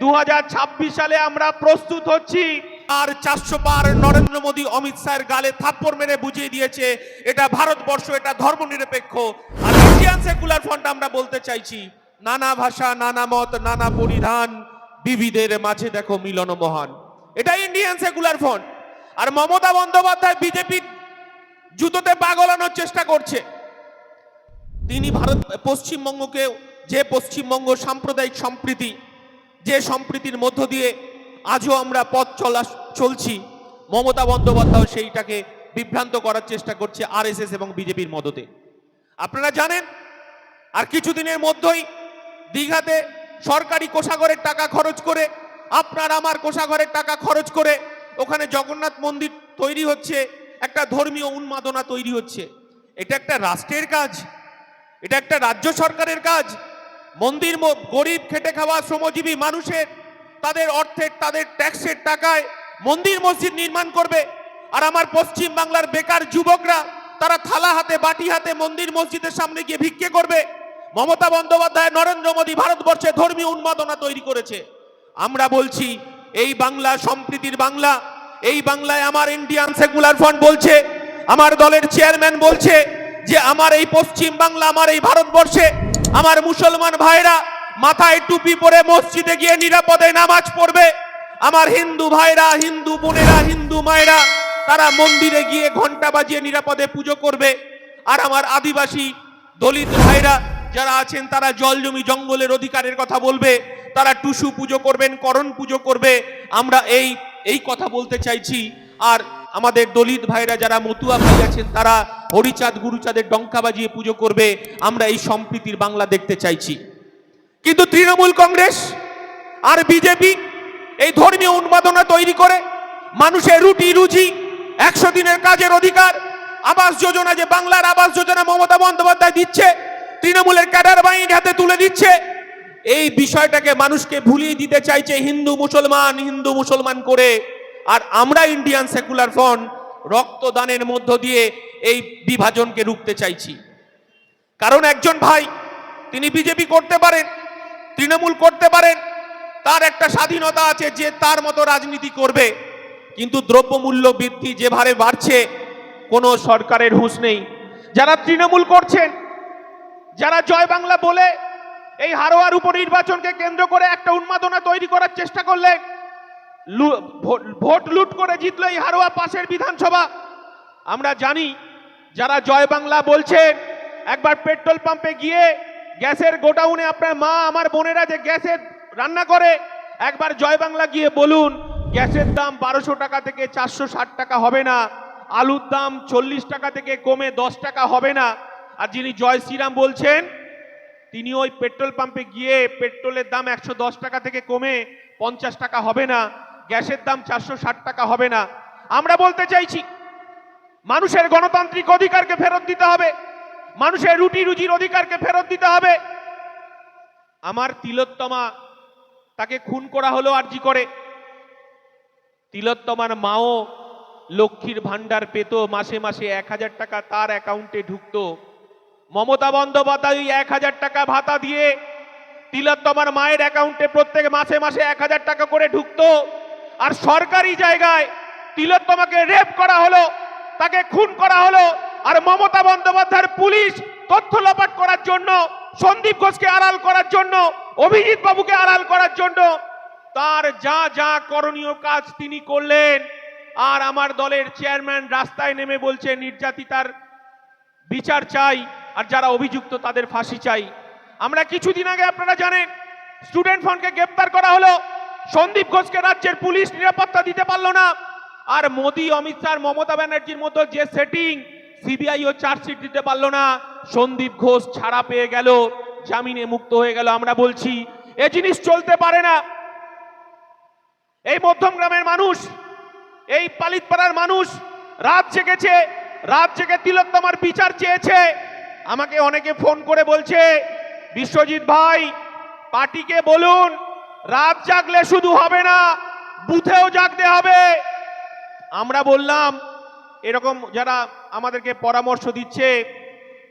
দু হাজার ছাব্বিশ সালে আমরা প্রস্তুত হচ্ছি। আর চারশো বার নরেন্দ্র মোদী অমিত শাহের গালে থাপ্পড় মেরে বুঝিয়ে দিয়েছে, এটা ভারতবর্ষ, এটা ধর্মনিরপেক্ষ। আর ইন্ডিয়ান সেকুলার ফ্রন্ট আমরা বলতে চাইছি, নানা ভাষা, নানা মত, নানা পরিধান বিবিধের মাঝে দেখো মিলন মহান। এটা ইন্ডিয়ান সেকুলার ফ্রন্ট। আর মমতা বন্দ্যোপাধ্যায় বিজেপির জুতোতে পাগলানোর চেষ্টা করছে। তিনি ভারত, পশ্চিমবঙ্গকে, যে পশ্চিমবঙ্গ সাম্প্রদায়িক সম্প্রীতি যে সম্প্রীতির মধ্য দিয়ে আজও আমরা পথ চলা চলছি, মমতা বন্দ্যোপাধ্যায় সেইটাকে বিভ্রান্ত করার চেষ্টা করছে আরএসএস এবং বিজেপির মদতে। আপনারা জানেন, আর কিছুদিনের মধ্যেই দীঘাতে সরকারি কোষাগরের টাকা খরচ করে, আপনার আমার কোষাগরের টাকা খরচ করে ওখানে জগন্নাথ মন্দির তৈরি হচ্ছে, একটা ধর্মীয় উন্মাদনা তৈরি হচ্ছে। এটা একটা রাষ্ট্রের কাজ, এটা একটা রাজ্য সরকারের কাজ মন্দির গরিব খেটে খাওয়া শ্রমজীবী মানুষের, তাদের অর্থের, তাদের ট্যাক্সের টাকায় মন্দির মসজিদ নির্মাণ করবে। আর আমার পশ্চিম বাংলার বেকার যুবকরা, তারা থালা হাতে, বাটি হাতে মন্দির মসজিদের সামনে গিয়ে ভিক্ষে করবে। মমতা বন্দ্যোপাধ্যায়, নরেন্দ্র মোদী ভারতবর্ষে ধর্মীয় উন্মাদনা তৈরি করেছে। আমরা বলছি, এই বাংলা সম্প্রীতির বাংলা, এই বাংলায় আমার ইন্ডিয়ান সেকুলার ফ্রন্ট বলছে, আমার দলের চেয়ারম্যান বলছে যে আমার এই পশ্চিম বাংলা, আমার এই ভারতবর্ষে আমার মুসলমান ভাইরা মাথায় টুপি পরে মসজিদে গিয়ে নিরাপদে নামাজ পড়বে। আমার হিন্দু ভাইরা, হিন্দু বোনেরা, হিন্দু মায়েরা, তারা মন্দিরে গিয়ে ঘণ্টা বাজিয়ে নিরাপদে পুজো করবে। আর আমার আদিবাসী দলিত ভাইরা যারা আছেন, তারা জল জমি জঙ্গলের অধিকারের কথা বলবে। তারা টুসু পুজো করবেন, করণ পুজো করবে। আমরা এই এই কথা বলতে চাইছি। আর আমাদের দলিত ভাইরা যারা মতুয়া ভাই আছেন, তারা হরিচাঁদ গুরুচাঁদের ডঙ্কা বাজিয়ে পুজো করবে, আমরা এই সম্প্রীতির বাংলা দেখতে চাইছি। কিন্তু তৃণমূল কংগ্রেস আর বিজেপি এই ধর্মীয় উন্মাদনা তৈরি করে, মানুষের রুটি রুজি, একশো দিনের কাজের অধিকার, আবাস যোজনা যে বাংলার আবাস যোজনা মমতা বন্দ্যোপাধ্যায় দিচ্ছে, তৃণমূলের ক্যাডার বাহিনীর হাতে তুলে দিচ্ছে, এই বিষয়টাকে মানুষকে ভুলিয়ে দিতে চাইছে হিন্দু মুসলমান হিন্দু মুসলমান করে। আর আমরা ইন্ডিয়ান সেকুলার ফ্রন্ট রক্তদানের মধ্য দিয়ে এই বিভাজনকে রুখতে চাইছি। কারণ একজন ভাই, তিনি বিজেপি করতে পারেন, তৃণমূল করতে পারেন, তার একটা স্বাধীনতা আছে যে তার মতো রাজনীতি করবে, কিন্তু দ্রব্যমূল্য বৃদ্ধি যে ভারে বাড়ছে, কোনো সরকারের হুঁশ নেই। যারা তৃণমূল করছেন, যারা জয় বাংলা বলে এই হারোয়ার উপনির্বাচনকে কেন্দ্র করে একটা উন্মাদনা তৈরি করার চেষ্টা করলেন ভোট- লুট করে জিতলো এই হারোয়া পাশের বিধানসভা। আমরা জানি, যারা জয় বাংলা বলছেন, একবার পেট্রোল পাম্পে গিয়ে গ্যাসের গোডাউনে আপনার মা, আমার বোনেরা যে গ্যাসের রান্না করে, একবার জয় বাংলা গিয়ে বলুন, গ্যাসের দাম বারোশো টাকা থেকে চারশো ষাট টাকা হবে না, আলুর দাম চল্লিশ টাকা থেকে কমে দশ টাকা হবে না। আর যিনি জয় শ্রীরাম বলছেন, তিনি ওই পেট্রোল পাম্পে গিয়ে পেট্রোলের দাম একশো দশ টাকা থেকে কমে পঞ্চাশ টাকা হবে না। গ্যাসের দাম চারশো ষাট টাকা হবে না। আমরা বলতে চাইছি, মানুষের গণতান্ত্রিক অধিকারকে ফেরত দিতে হবে, মানুষের রুটি রুজির অধিকারকে ফেরত দিতে হবে। আমার তিলোত্তমা তাকে খুন করা হলো আরজি করে। তিলোত্তমার মাও লক্ষ্মীর ভান্ডার পেত, মাসে মাসে এক হাজার টাকা তার অ্যাকাউন্টে ঢুকতো। মমতা বন্দ্যোপাধ্যায় ওই এক হাজার টাকা ভাতা দিয়ে তিলোত্তমার মায়ের অ্যাকাউন্টে প্রত্যেক মাসে মাসে এক হাজার টাকা করে ঢুকতো। আর সরকারি জায়গায় তিলোত্তমাকে রেপ করা হলো, তাকে খুন করা হলো, আর মমতা বন্দ্যোপাধ্যায়ের পুলিশ তথ্য লোপাট করার জন্য, সন্দীপ ঘোষকে আড়াল করার জন্য, অভিজিৎ বাবুকে আড়াল করার জন্য, তার যা যা করণীয় কাজ তিনি করলেন। আর আমার দলের চেয়ারম্যান রাস্তায় নেমে বলছে, নির্যাতিতার বিচার চাই, আর যারা অভিযুক্ত তাদের ফাঁসি চাই। আমরা কিছুদিন আগে, আপনারা জানেন, স্টুডেন্ট ফ্রন্টকে গ্রেপ্তার করা হলো সন্দীপ ঘোষকে রাজ্যের পুলিশ নিরাপত্তা দিতে পারল না। আর মোদি, অমিত শাহ মমতা ব্যানার্জির মতো যে সেটিং সিবিআই ও চার্জশিট দিতে পারল না। সন্দীপ ঘোষ ছাড়া পেয়ে গেল, জামিনে মুক্ত হয়ে গেল আমরা বলছি। এ জিনিস চলতে পারে না। এই মধ্যম গ্রামের মানুষ, এই পালিতপাড়ার মানুষ, রাত জেগেছে, রাত জেগে তিলোত্তমার বিচার চেয়েছে। আমাকে অনেকে ফোন করে বলছে, বিশ্বজিৎ ভাই, পার্টিকে বলুন রাত জাগলে শুধু হবে না, বুথেও জাগতে হবে। আমরা বললাম, এরকম যারা আমাদেরকে পরামর্শ দিচ্ছে,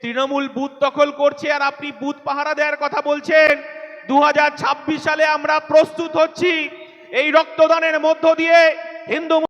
তৃণমূল বুথ দখল করছে আর আপনি বুথ পাহারা দেওয়ার কথা বলছেন দু হাজার ছাব্বিশ সালে আমরা প্রস্তুত হচ্ছি এই রক্তদানের মধ্য দিয়ে হিন্দু